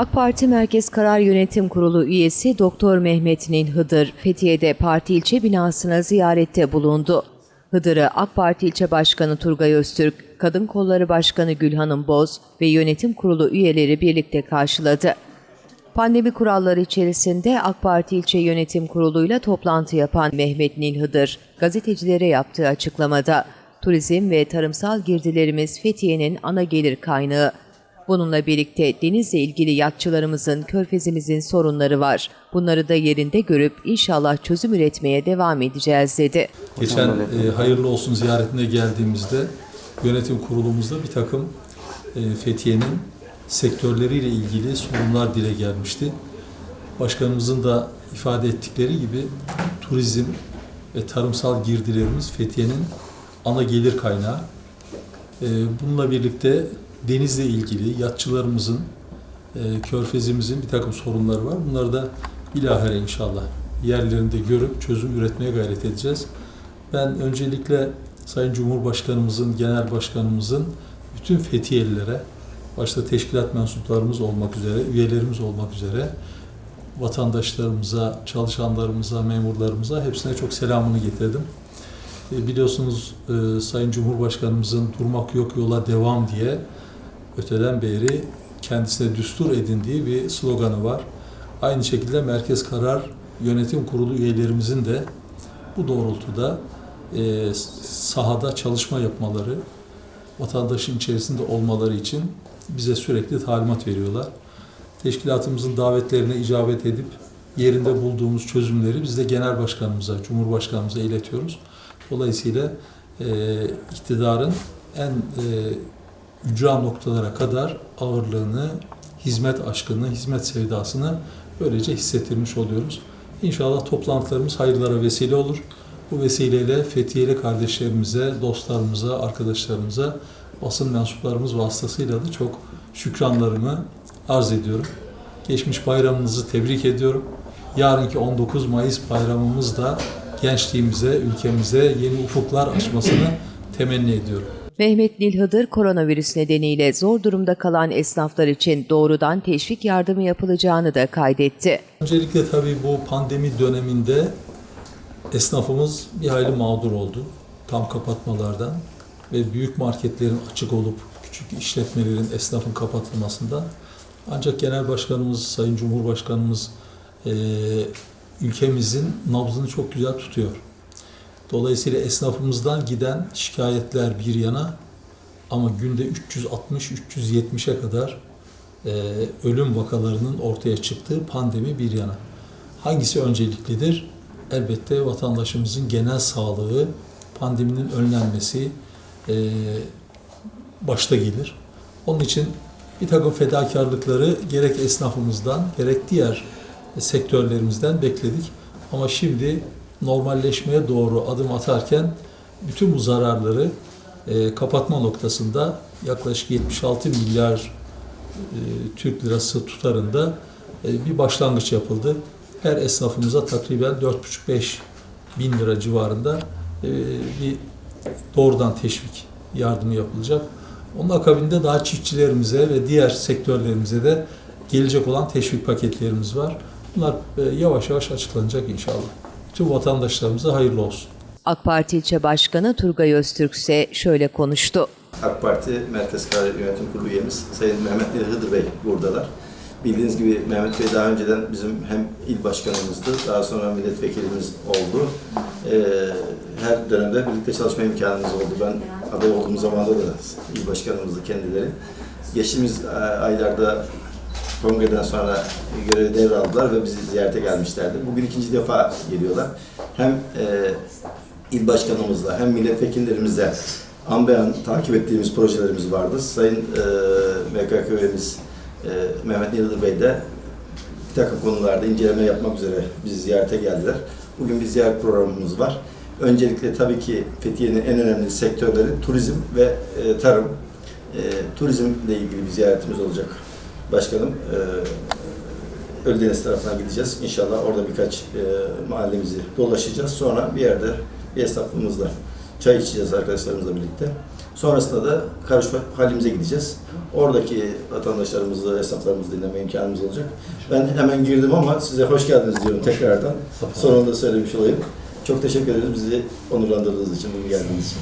AK Parti Merkez Karar Yönetim Kurulu üyesi Doktor Mehmet Nil Hıdır, Fethiye'de parti ilçe binasına ziyarette bulundu. Hıdır'ı AK Parti ilçe başkanı Turgay Öztürk, Kadın Kolları Başkanı Gülhanım Boz ve yönetim kurulu üyeleri birlikte karşıladı. Pandemi kuralları içerisinde AK Parti ilçe yönetim kuruluyla toplantı yapan Mehmet Nil Hıdır, gazetecilere yaptığı açıklamada, turizm ve tarımsal girdilerimiz Fethiye'nin ana gelir kaynağı. Bununla birlikte denizle ilgili yatçılarımızın, körfezimizin sorunları var. Bunları da yerinde görüp inşallah çözüm üretmeye devam edeceğiz dedi. Geçen e, hayırlı olsun ziyaretine geldiğimizde yönetim kurulumuzda bir takım e, Fethiye'nin sektörleriyle ilgili sorunlar dile gelmişti. Başkanımızın da ifade ettikleri gibi turizm ve tarımsal girdilerimiz Fethiye'nin ana gelir kaynağı. E, bununla birlikte denizle ilgili yatçılarımızın, e, körfezimizin bir takım sorunları var. Bunları da bilahare inşallah yerlerinde görüp çözüm üretmeye gayret edeceğiz. Ben öncelikle Sayın Cumhurbaşkanımızın, Genel Başkanımızın bütün Fethiyelilere, başta teşkilat mensuplarımız olmak üzere, üyelerimiz olmak üzere, vatandaşlarımıza, çalışanlarımıza, memurlarımıza hepsine çok selamını getirdim. E, Biliyorsunuz e, Sayın Cumhurbaşkanımızın durmak yok yola devam diye öteden beri kendisine düstur edindiği bir sloganı var. Aynı şekilde Merkez Karar Yönetim Kurulu üyelerimizin de bu doğrultuda e, sahada çalışma yapmaları, vatandaşın içerisinde olmaları için bize sürekli talimat veriyorlar. Teşkilatımızın davetlerine icabet edip yerinde bulduğumuz çözümleri biz de Genel Başkanımıza, Cumhurbaşkanımıza iletiyoruz. Dolayısıyla e, iktidarın en e, ücra noktalara kadar ağırlığını, hizmet aşkını, hizmet sevdasını böylece hissettirmiş oluyoruz. İnşallah toplantılarımız hayırlara vesile olur. Bu vesileyle Fethiyeli kardeşlerimize, dostlarımıza, arkadaşlarımıza, basın mensuplarımız vasıtasıyla da çok şükranlarımı arz ediyorum. Geçmiş bayramınızı tebrik ediyorum. Yarınki 19 Mayıs bayramımız da gençliğimize, ülkemize yeni ufuklar açmasını temenni ediyorum. Mehmet Nil Hıdır koronavirüs nedeniyle zor durumda kalan esnaflar için doğrudan teşvik yardımı yapılacağını da kaydetti. Öncelikle tabii bu pandemi döneminde esnafımız bir hayli mağdur oldu. Tam kapatmalardan ve büyük marketlerin açık olup küçük işletmelerin, esnafın kapatılmasından. Ancak Genel Başkanımız, Sayın Cumhurbaşkanımız eee, ülkemizin nabzını çok güzel tutuyor. Dolayısıyla esnafımızdan giden şikayetler bir yana ama günde 360-370'e kadar e, ölüm vakalarının ortaya çıktığı pandemi bir yana. Hangisi önceliklidir? Elbette vatandaşımızın genel sağlığı, pandeminin önlenmesi e, başta gelir. Onun için bir takım fedakarlıkları gerek esnafımızdan gerek diğer sektörlerimizden bekledik. Ama şimdi normalleşmeye doğru adım atarken bütün bu zararları e, kapatma noktasında yaklaşık 76 milyar e, Türk lirası tutarında e, bir başlangıç yapıldı. Her esnafımıza takriben 4,5-5 bin lira civarında e, bir doğrudan teşvik yardımı yapılacak. Onun akabinde daha çiftçilerimize ve diğer sektörlerimize de gelecek olan teşvik paketlerimiz var. Bunlar e, yavaş yavaş açıklanacak inşallah. Tüm vatandaşlarımıza hayırlı olsun. AK Parti ilçe başkanı Turgay Öztürk ise şöyle konuştu. AK Parti Merkez Karar Yönetim Kurulu üyemiz Sayın Mehmet Nil Hıdır Bey buradalar. Bildiğiniz gibi Mehmet Bey daha önceden bizim hem il başkanımızdı, daha sonra milletvekilimiz oldu. Ee, her dönemde birlikte çalışma imkanımız oldu. Ben aday olduğum zamanda da il başkanımızdı kendileri. Geçtiğimiz e, aylarda kongreden sonra görevi devraldılar ve bizi ziyarete gelmişlerdi. Bugün ikinci defa geliyorlar. Hem e, il başkanımızla hem milletvekillerimizle an be an takip ettiğimiz projelerimiz vardı. Sayın e, MKK üyemiz e, Mehmet Yıldız Bey de bir takım konularda inceleme yapmak üzere bizi ziyarete geldiler. Bugün bir ziyaret programımız var. Öncelikle tabii ki Fethiye'nin en önemli sektörleri turizm ve e, tarım. E, turizmle ilgili bir ziyaretimiz olacak başkanım. E, Ölüdeniz tarafına gideceğiz. İnşallah orada birkaç e, mahallemizi dolaşacağız. Sonra bir yerde bir esnafımızla çay içeceğiz arkadaşlarımızla birlikte. Sonrasında da karışma halimize gideceğiz. Oradaki vatandaşlarımızı, esnaflarımızı dinleme imkanımız olacak. Ben hemen girdim ama size hoş geldiniz diyorum tekrardan. Sonunda söylemiş olayım. Çok teşekkür ederiz bizi onurlandırdığınız için, bugün geldiğiniz için.